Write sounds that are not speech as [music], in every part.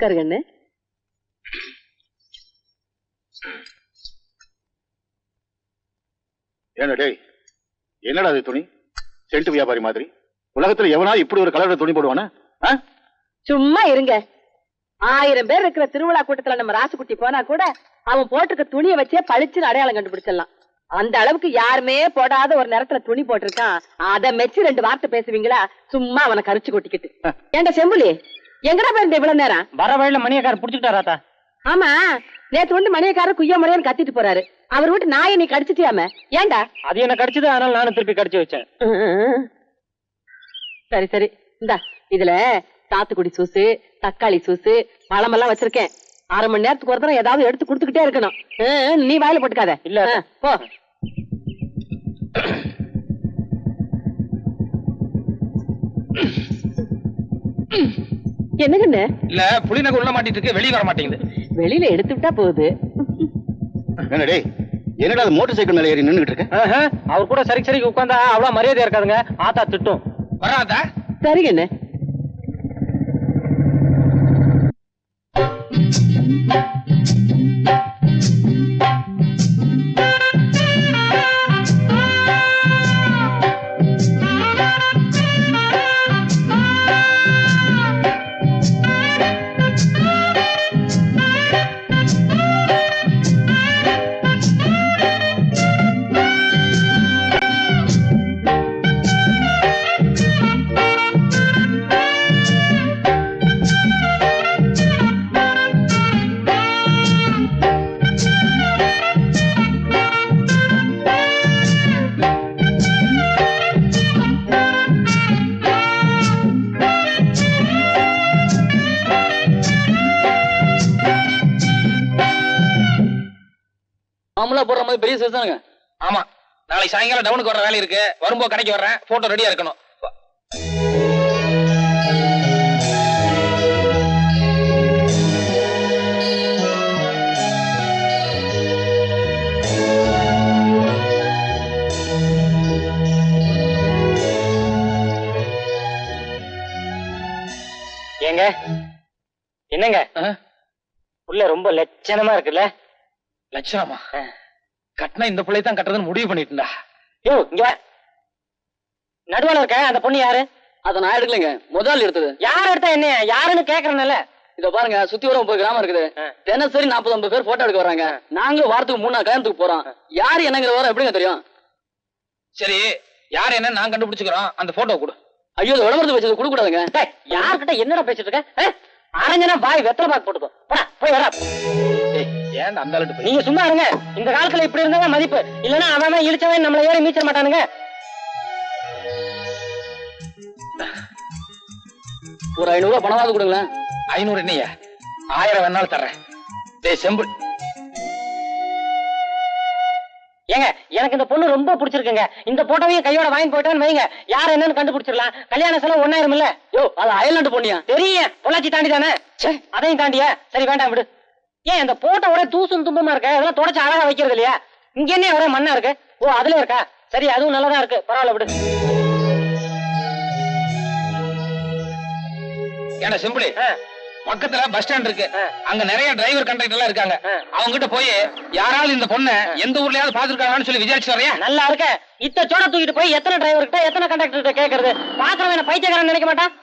கண்ணு ஏன்னா டேய் என்னடா அது துணி சென்ட் வியாபாரி மாதிரி உலகத்துல எவனா இப்படி ஒரு கலர்ல துணி போடுவானா? சும்மா இருங்க ஆயிரம் பேர் இருக்கிற திருவிழா கூட்டத்துல நம்ம ராசுக்குட்டி போனா கூட அவன் போட்டிருக்க துணியை வச்சே பளிச்சுன்னு அடையாளம் கண்டுபிடிச்சிடலாம் அந்த அளவுக்கு யாருமே போடாத ஒரு நேரத்துல துணி போட்டிருக்கான் அத மெச்சு ரெண்டு வார்த்தை பேசுவீங்களா சும்மா அவனை கரிச்சு கொட்டிக்கிட்டு ஏண்டா செம்புலி எங்கடா போயிருந்த இவ்வளவு நேரம்? வர வழியில மணியக்காரர் புடிச்சுக்கிட்டாராத்தா ஆமா. நேத்து வந்து மணியக்காரர் குய்ய முறையன்னு கத்திட்டு போறாரு. அவர் வீட்டு நாயை நீ கடிச்சிட்டியாம? ஏண்டா? அது என்ன கடிச்சது அதனால நானும் திருப்பி கடிச்சு வச்சேன். [laughs] சரி சரி. இந்தா இதுல சாத்துக்குடி சூசு தக்காளி சூசு பழமெல்லாம் வச்சிருக்கேன். அரை மணி நேரத்துக்கு ஒரு தடவை ஏதாவது எடுத்து கொடுத்துக்கிட்டே இருக்கணும். நீ வாயில போட்டுக்காத. இல்ல. போ. [coughs] என்னங்கண்ணு இல்ல புளிநகை உள்ள மாட்டிட்டு இருக்கு வெளிய வர மாட்டேங்குது. வெளியில எடுத்து விட்டா போகுது. என்ன டேய் என்னடா அது மோட்டார் சைக்கிள் மேல ஏறி நின்னுகிட்டு இருக்க? அவர் கூட சரிக்கு சரிக்கு உட்காந்தா அவ்வளவு மரியாதை இருக்காதுங்க. ஆத்தா திட்டும். வராதா சரிங்கண்ணு மாமலா போடுற மாதிரி பெரிய சைஸ் தானுங்க ஆமா. நாளைக்கு சாயங்காலம் டவுனுக்கு வர வேலை இருக்கு. வரும்போது கடைக்கு வர்றேன். போட்டோ ரெடியா இருக்கணும். ஏங்க? என்னங்க? உள்ள ரொம்ப லட்சணமா இருக்குல்ல? லட்சணமா? கட்டினா இந்த பிள்ளை தான் கட்டுறதுன்னு முடிவு பண்ணிட்டுண்டா யோ இங்க. நடுவுல இருக்க அந்த பொண்ணு யாரு? அதை நான் எடுக்கலைங்க. முதல் எடுத்தது. யார் எடுத்தா என்ன? யாருன்னு கேக்குறேன்ல. இத பாருங்க சுத்தி வர முப்பது கிராமம் இருக்குது. தினசரி நாற்பது ஐம்பது பேர் போட்டோ எடுக்க வராங்க. நாங்களும் வாரத்துக்கு மூணு நாள் கல்யாணத்துக்கு போறோம். யாரு என்னங்கிற வர எப்படிங்க தெரியும்? சரி யார் என்ன நான் கண்டுபிடிச்சுக்கிறோம். அந்த போட்டோ கொடு. ஐயோ இது விளம்பரத்து வச்சது கொடுக்க கூடாதுங்க யார்கிட்ட என்னடா பேசிட்டு இருக்க? அரஞ்சனா பாய் வெத்தலை பாக்கு போட்டுக்கோ. போடா போய் வரா. ஏன் அந்த அளவுக்கு நீங்க சும்மா இருங்க. இந்த காலத்துல இப்படி இருந்தா மதிப்பு. இல்லன்னா அவன் அவன் இழிச்சவன் நம்மள ஏறி மீச்சிட மாட்டானுங்க. ஒரு ஐநூறு ரூபாய் பணமாவது கொடுங்களேன். ஐநூறு என்னையா? ஆயிரம் வேணாலும் தர்றேன். டேய் செம்பு. ஏங்க எனக்கு இந்த பொண்ணு ரொம்ப பிடிச்சிருக்குங்க. இந்த போட்டோவையும் கையோட வாங்கி போயிட்டான்னு வைங்க. யார் என்னன்னு கண்டுபிடிச்சிடலாம். கல்யாண செலவு ஒன்னாயிரம் இல்ல. யோ அது அயல்நாட்டு பொண்ணியா? தெரியும். பொள்ளாச்சி தாண்டி தானே? அதையும் தாண்டியா? சரி வேண்டாம் விடு. ஏன் இந்த போட்டோ ஒரே தூசும் தும்பமா இருக்க? இதெல்லாம் தொடச்சு அழகா வைக்கிறது இல்லையா? இங்க என்ன ஒரே மண்ணா இருக்கு? ஓ அதுல இருக்கா? சரி அதுவும் நல்லதா இருக்கு. பரவாயில்ல விடு. ஏன்னா செம்புலி? ஆ, பக்கத்துல பஸ் ஸ்டாண்ட் இருக்கு. அங்க நிறைய டிரைவர் கண்டக்டர் எல்லாம் இருக்காங்க. அவங்க கிட்ட போய் யாராவது இந்த பொண்ணை எந்த ஊர்லயாவது பாத்துருக்காங்கன்னு சொல்லி விசாரிச்சு வரையா நல்லா இருக்க. இத்த சோட தூக்கிட்டு போய் எத்தனை டிரைவர் கிட்ட எத்தனை கண்டக்டர் கிட்ட கேக்குறது? பாக்குறவன் பைத்தியக்காரன் நினைக்க மாட்டான்?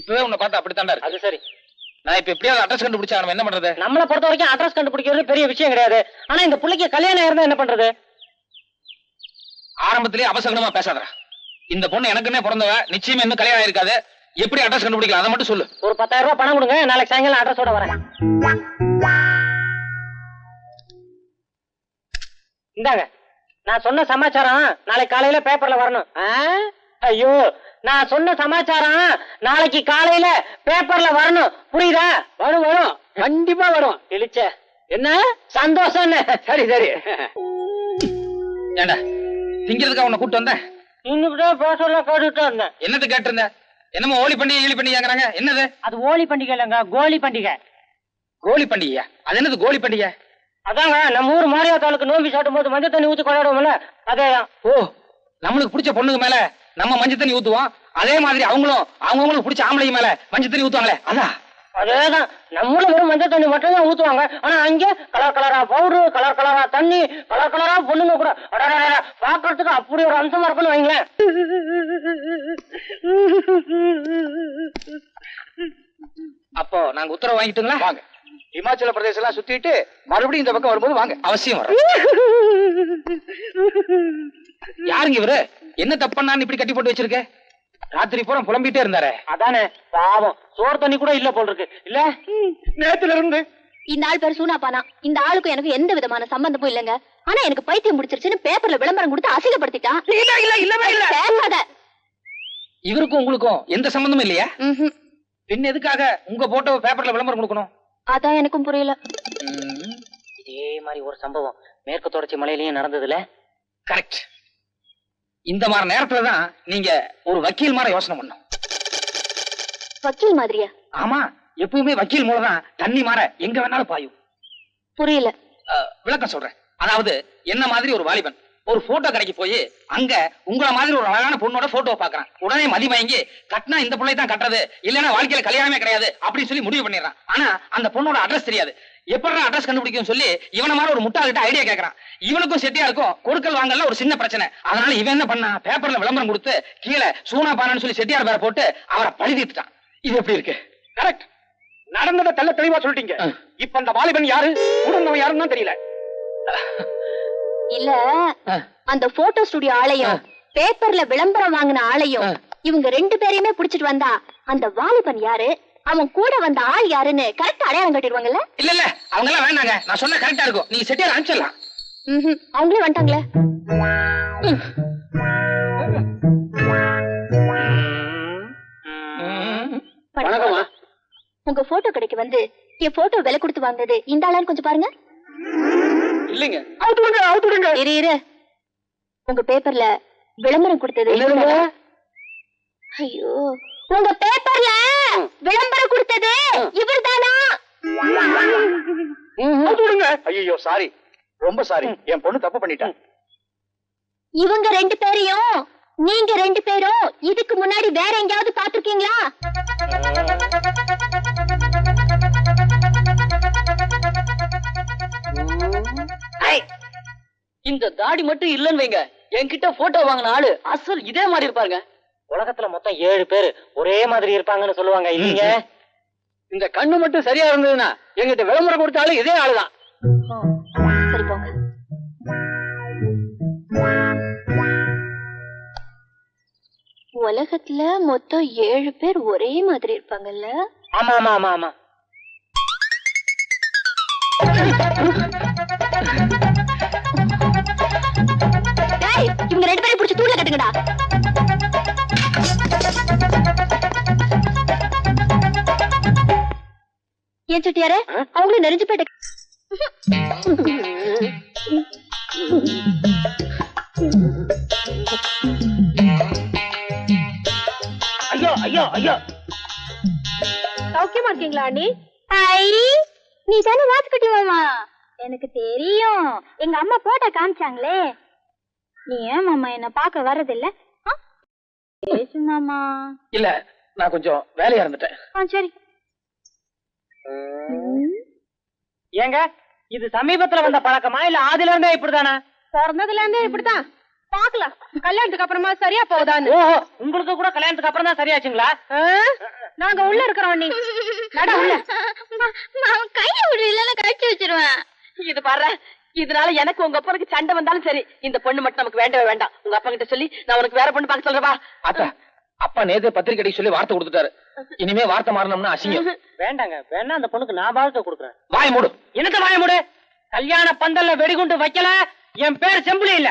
இப்பவே உன்னை பார்த்தா அப்படித்தாண்டா இருக்கு. அது சரி. நான் இப்ப எப்படியாவது அட்ரஸ் கண்டுபிடிச்சா என்ன பண்றது? நம்மளை பொறுத்த வரைக்கும் அட்ரஸ் கண்டுபிடிக்கிறது பெரிய விஷயம் கிடையாது. ஆனா இந்த பிள்ளைக்கு கல்யாணம் இருந்தா என்ன பண்றது? ஆரம்பத்திலேயே அவசகனமா பேசாதடா. இந்த பொண்ணு எனக்குன்னே பிறந்தவ நிச்சயமா இன்னும் கல்யாணம் இருக்காது எப்படி அட்ரஸ் கண்டுபிடிக்கலாம்? அதை மட்டும் சொல்லு. ஒரு பத்தாயிரம் ரூபாய் பணம் கொடுங்க நாளைக்கு சாயங்காலம் அட்ரஸோட வரேன். இந்தாங்க நான் சொன்ன சமாச்சாரம் நாளைக்கு காலையில பேப்பர்ல வரணும். ஆ? ஐயோ நான் சொன்ன சமாச்சாரம் நாளைக்கு காலையில பேப்பர்ல வரணும். புரியுதா? வரும் வரும். கண்டிப்பா வரும். இழிச்ச. என்ன? சந்தோஷம் சரி சரி. ஏண்டா திங்கிறதுக்கா உன்னை கூட்டு வந்தேன் இன்னும் போட்டுட்டு இருந்தேன் என்னது கேட்டிருந்த? என்னமோ ஓலி பண்டிகை ஈழி பண்டிகைங்கிறாங்க என்னது? அது ஓலி பண்டிகை இல்லைங்க கோலி பண்டிகை. கோலி பண்டிகையா? அது என்னது கோலி பண்டிகை? அதாங்க நம்ம ஊர் மாரியா தாளுக்கு நோம்பி சாட்டும் போது மஞ்சள் தண்ணி ஊத்தி கொண்டாடுவோம்ல அதேதான். ஓ நம்மளுக்கு பிடிச்ச பொண்ணுக்கு மேல நம்ம மஞ்சள் தண்ணி ஊத்துவோம். அதே மாதிரி அவங்களும் அவங்கவுங்களுக்கு பிடிச்ச ஆம்பளைங்க மேல மஞ்சள் தண்ணி ஊத்துவாங்களே அதான் அதேதான். நம்மளும் வெறும் மஞ்சள் தண்ணி மட்டும் தான் ஊத்துவாங்க. ஆனா அங்க கலர் கலரா பவுடர் கலர் கலரா தண்ணி கலர் கலரா பொண்ணுங்க கூட. பாக்குறதுக்கு அப்படி ஒரு அம்சமா இருக்குன்னு வைங்களேன். அப்போ நாங்க உத்தரவு வாங்கிட்டுங்களா? வாங்க. இமாச்சல பிரதேசம் எல்லாம் சுத்திட்டு மறுபடியும் இந்த பக்கம் வரும்போது வாங்க. அவசியம் வர [laughs] யாருங்க இவரு? என்ன தப்பண்ணான்னு இப்படி கட்டி போட்டு வச்சிருக்க? ராத்திரி பூரா புலம்பிட்டே இருந்தாரே. அதானே பாவம். சோறு தண்ணி கூட இல்ல போல் இருக்கு. இல்ல? நேத்துல இருந்து இந்த ஆள் பேர் சூனாப்பானா? இந்த ஆளுக்கும் எனக்கு எந்த விதமான சம்பந்தமும் இல்லைங்க. ஆனா எனக்கு பைத்தியம் முடிச்சிருச்சுன்னு பேப்பர்ல விளம்பரம் கொடுத்து அசிங்கப்படுத்திட்டான். இல்ல இல்ல இல்லவே இல்ல. பேசாத. இவருக்கும் உங்களுக்கும் எந்த சம்பந்தமும் இல்லையா. பின் எதுக்காக உங்க போட்டோ பேப்பர்ல விளம்பரம் கொடுக்கணும்? அதான் எனக்கும் புரியல. இதே மாதிரி ஒரு சம்பவம் மேற்கு தொடர்ச்சி மலையிலயும் நடந்ததுல? கரெக்ட் இந்த மாதிரி நேரத்துல தான் நீங்க ஒரு வக்கீல் மாதிரி யோசனை பண்ணணும். வக்கீல் மாதிரியா? ஆமா எப்பவுமே வக்கீல் மூலம் தான் தண்ணி மாற எங்க வேணாலும் பாயும். புரியல. விளக்கம் சொல்றேன். அதாவது என்ன மாதிரி ஒரு வாலிபன் ஒரு போட்டோ கடைக்கு போய் அங்க உங்கள மாதிரி ஒரு அழகான பொண்ணோட போட்டோ பாக்குறான் உடனே மதிமயங்கி கட்டினா இந்த பிள்ளை தான் கட்டுறது இல்லைன்னா வாழ்க்கையில கல்யாணமே கிடையாது அப்படின்னு சொல்லி முடிவு பண்ணிடுறான். ஆனா அந்த பொண்ணோட அட்ரஸ் தெரியாது. எப்படி அட்ரஸ் கண்டுபிடிக்கும் சொல்லி இவன மாதிரி ஒரு முட்டாள்கிட்ட ஐடியா கேக்குறான். இவனுக்கும் செட்டியா இருக்கும். கொடுக்கல் வாங்கல ஒரு சின்ன பிரச்சனை. அதனால இவன் என்ன பண்ணா? பேப்பர்ல விளம்பரம் கொடுத்து கீழே சூனா பானன்னு சொல்லி செட்டியார் பேரை போட்டு அவரை பழி தீர்த்துட்டான். இது எப்படி இருக்கு? கரெக்ட் நடந்ததை தெள்ள தெளிவா சொல்லிட்டீங்க. இப்ப அந்த வாலிபன் யாரு? உடனவன் யாருன்னு தான் தெரியல. இல்ல. அந்த போட்டோ ஸ்டுடியோ ஆளையும் பேப்பர்ல விளம்பரம் வாங்கின ஆளையும் ஆ. இவங்க ரெண்டு பேரையுமே புடிச்சிட்டு வந்தா அந்த வாலிபன் யாரு? அவன் கூட வந்த ஆள் யாருன்னு கரெக்ட் அடையாளம் கட்டிடுவாங்கல்ல? இல்ல இல்ல. அவங்க எல்லாம் வேண்டாங்க நான் சொன்ன கரெக்டா இருக்கும். நீங்க செட்டியார் அனுப்பிச்சிடலாம். அவங்களே வந்துட்டாங்களே. வணக்கம்மா. உங்க போட்டோ கடைக்கு வந்து என் போட்டோ விலை கொடுத்து வாங்குனது இந்த ஆளான்னு கொஞ்சம் பாருங்க. இல்லைங்க. அவுத்து விடுங்க அவுத்து விடுங்க. இரு இரு. உங்க பேப்பர்ல விளம்பரம் கொடுத்தது? ஐயோ. உங்க பேப்பர்ல விளம்பரம் கொடுத்தது இவர்தானா? அவுத்து விடுங்க. ஐயோ சாரி ரொம்ப சாரி என் பொண்ணு தப்பு பண்ணிட்டா. இவங்க ரெண்டு பேரையும் நீங்க ரெண்டு பேரும் இதுக்கு முன்னாடி வேற எங்கேயாவது பாத்திருக்கீங்களா இந்த தாடி மட்டும் இல்லன்னு வைங்க. என்கிட்ட போட்டோ வாங்கின ஆளு அசல் இதே மாதிரி இருப்பாருங்க. உலகத்துல மொத்தம் ஏழு பேர் ஒரே மாதிரி இருப்பாங்கன்னு சொல்லுவாங்க. இல்லீங்க? இந்த கண்ணு மட்டும் சரியா இருந்ததுன்னா எங்கிட்ட விளம்பரம் கொடுத்தாலும் இதே ஆளுதான். சரி போங்க. உலகத்துல மொத்தம் ஏழு பேர் ஒரே மாதிரி இருப்பாங்கல்ல? ஆமா ஆமா ஆமா ஆமா ஏன் செட்டியாரே அவங்களும் நெறிஞ்சு போயிட்டு ஐயோ ஐயோ ஐயோ. சௌக்கியமா இருக்கீங்களா அண்ணி? ஐ நீ தானே வாத்துக்குட்டி மாமா எனக்கு தெரியும். எங்க அம்மா போட்டோ காமிச்சாங்களே. நீ ஏன் மாமா என்ன பார்க்க வர்றதில்ல? ஆ? பேசு மாமா. இல்ல நான் கொஞ்சம் வேலையா இருந்துட்டேன். சரி. ஏங்க இது சமீபத்துல வந்த பழக்கமா இல்ல ஆதில இருந்தே இப்படிதானா? பிறந்ததுல இருந்தே இப்படித்தான். பாக்கலாம் கல்யாணத்துக்கு அப்புறமா சரியா போகுதான்னு. ஓஹோ உங்களுக்கு கூட கல்யாணத்துக்கு அப்புறம் தான் சரியாச்சுங்களா? நாங்க உள்ள இருக்கிறோம் நீ நட உள்ள. கைய விடு இல்லன்னா கழிச்சு வச்சிருவேன். இது பாரு இதனால எனக்கு உங்க அப்பனுக்கு சண்டை வந்தாலும் சரி. இந்த பொண்ணு மட்டும் நமக்கு வேண்டவே வேண்டாம். உங்க அப்பா கிட்ட சொல்லி நான் உனக்கு வேற பொண்ணு பார்க்க சொல்றவா அத்தா அப்பா நேத்து பத்திரிக்கை சொல்லி வார்த்தை கொடுத்துட்டாரு. இனிமே வார்த்தை மாறணும்னா அசிங்கம். வேண்டாங்க வேணா அந்த பொண்ணுக்கு நான் வாழ்க்கை கொடுக்குறேன். வாய் மூடு. என்னத்த வாய முடு? கல்யாண பந்தல்ல வெடிகுண்டு வைக்கல என் பேர் செம்புலி இல்ல.